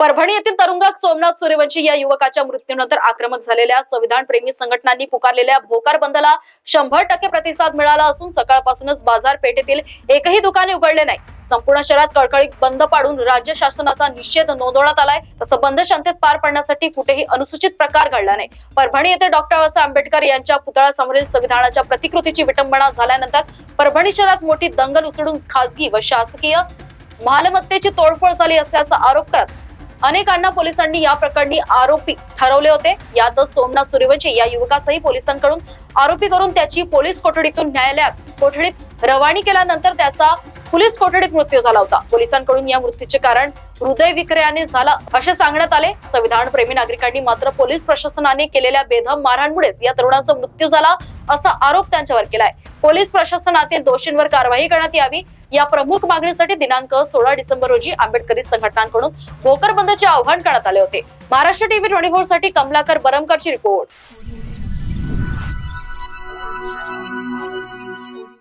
परभणी येथील तुरुंगात सोमनाथ सूर्यवंशी या युवकाच्या मृत्यूनंतर आक्रमक झालेल्या संविधान प्रेमी संघटनांनी पुकारलेल्या भोकार बंदला शंभर टक्के प्रतिसाद मिळाला असून सकाळपासूनच बाजारपेठेतील एकही दुकाने उघडले नाही. संपूर्ण शहरात कडकडीत बंद पाडून राज्य शासनाचा निषेध नोंदवण्यात आलाय. तसं बंद शांतीत पार पडण्यासाठी कुठेही अनुसूचित प्रकार घडला नाही. परभणी येथे डॉक्टर बाबासाहेब आंबेडकर यांच्या पुतळ्यासमोरील संविधानाच्या प्रतिकृतीची विटंबना झाल्यानंतर परभणी शहरात मोठी दंगल उसळून खासगी व शासकीय मालमत्तेची तोडफोड झाली असल्याचा आरोप करत अनेकांना पोलिसांनी या प्रकरणी आरोपी ठरवले होते. यातच सोमनाथ सूर्यवंशी या युवकासही पोलिसांकडून आरोपी करून त्याची पोलीस कोठडीतून न्यायालयात कोठडीत रवानी केल्यानंतर त्याचा पोलीस कोठडीत मृत्यू झाला होता. पोलिसांकडून या मृत्यूचे कारण हृदय विक्रयाने झाला असे सांगण्यात आले. संविधान प्रेमी नागरिकांनी मात्र पोलीस प्रशासनाने केलेल्या बेधम मारहाणमुळेच या तरुणाचा मृत्यू झाला असा आरोप त्यांच्यावर केलाय. पोलीस प्रशासनातील दोषींवर कारवाई करण्यात यावी या प्रमुख मागणीसाठी दिनांक सोळा डिसेंबर रोजी आंबेडकरी संघटनांकडून भोकर बंदचे आव्हान करण्यात आले होते. महाराष्ट्र टीव्ही ट्वेंटी फोरसाठी कमलाकर बरमकरची रिपोर्ट.